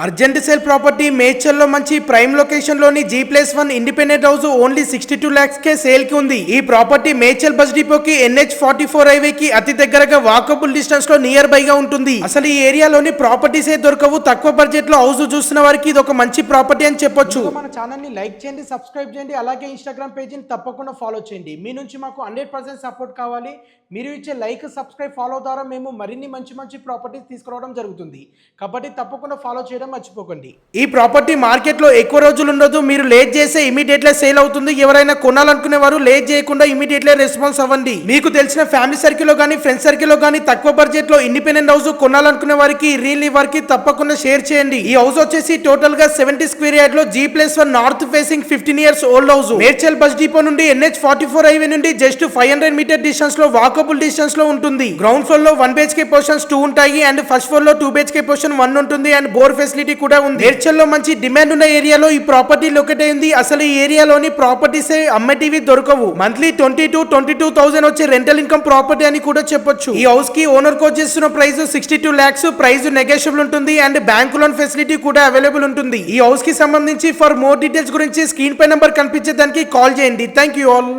Urgent sale property మేడ్చల్లో మంచి prime లొకేషన్లోని G plus one independent house only sixty two ల్యాక్స్కే సేల్కి సేల్కి ఉంది. ఈ ప్రాపర్టీ మేడ్చల్ బస్ డిపోకి ఎన్హెచ్ ఫార్టీ ఫోర్ హైవేకి అతి దగ్గరగా వాకబుల్ డిస్టెన్స్లో నియర్ బైగా ఉంటుంది. అసలు ఈ ఏరియాలోని ప్రాపర్టీస్ ఏ దొరకవు? తక్కువ బడ్జెట్లో హౌస్ చూస్తున్న వారికి ఇది ఒక మంచి ప్రాపర్టీ అని చెప్పొచ్చు. మన ఛానల్ని లైక్ చేయండి సబ్స్క్రైబ్ చేయండి అలాగే ఇన్స్టాగ్రామ్ పేజీని తప్పకుండా ఫాలో చేయండి. మీ నుంచి మాకు హండ్రెడ్ పర్సెంట్ సపోర్ట్ కావాలి. మీరు ఇచ్చే లైక్ సబ్స్క్రైబ్ ఫాలో ద్వారా మేము మరిన్ని మంచి మంచి ప్రాపర్టీస్ తీసుకురావడం జరుగుతుంది. కాబట్టి తప్పకుండా ఫాలో చేయడం మర్చిపోకండి. ఈ ప్రాపర్టీ మార్కెట్లో ఎక్కువ రోజులు ఉండదు మీరు లేట్ చేస్తే ఇమీడియట్లే సేల్ అవుతుంది. ఎవరైనా కొనాలనుకునే వారు లేట్ చేయకుండా ఇమీడియట్లే రెస్పాన్స్ అవ్వండి. మీకు తెలిసిన ఫ్యామిలీ సర్కిల్లో కానీ ఫ్రెండ్స్ సర్కిల్లో కానీ తక్కువ బడ్జెట్లో ఇండిపెండెంట్ హౌస్ కొనాలనుకునే వారికి రీల్ వారికి తప్పకుండా షేర్ చేయండి. ఈ హౌస్ వచ్చేసి టోటల్గా సెవెంటీ స్క్వేర్ యార్డ్లో G plus one north facing fifteen years old house Medchal bus depot నుండి ఎన్హెచ్ ఫార్టీ ఫోర్ హైవే నుండి జస్ట్ ఫైవ్ హండ్రెడ్ మీటర్ డిస్టెన్స్లో వాకబుల్ డిస్టెన్స్లో ఉంటుంది. గ్రౌండ్ ఫ్లోర్లో వన్ బేచ్కే పోర్షన్స్ టూ ఉంటాయి అండ్ ఫస్ట్ ఫ్లోర్లో టూ బేచ్కే పోర్షన్ వన్ ఉంటుంది and bore face facility కూడా ఉంది. నేర్చల్లో మంచి డిమాండ్ ఉన్న ఏరియాలో ఈ ప్రాపర్టీ లొకేట్ అయింది అసలు ఈ ఏరియాలోని ప్రాపర్టీస్ అమ్మటివి దొరకవు monthly twenty two twenty two thousand వచ్చే రెంటల్ ఇన్కమ్ ప్రాపర్టీ అని కూడా చెప్పొచ్చు. ఈ హౌస్కి ఓనర్ కోచ్ చేస్తున్న price sixty two lakhs price negotiable ఉంటుంది అండ్ బ్యాంక్ లోన్ ఫెసిలిటీ కూడా అవైలబుల్ ఉంటుంది. ఈ హౌస్కి సంబంధించి ఫర్ మోర్ డీటెయిల్స్ గురించి స్క్రీన్ పై నెంబర్ కనిపించే దానికి కాల్ చేయండి. Thank you all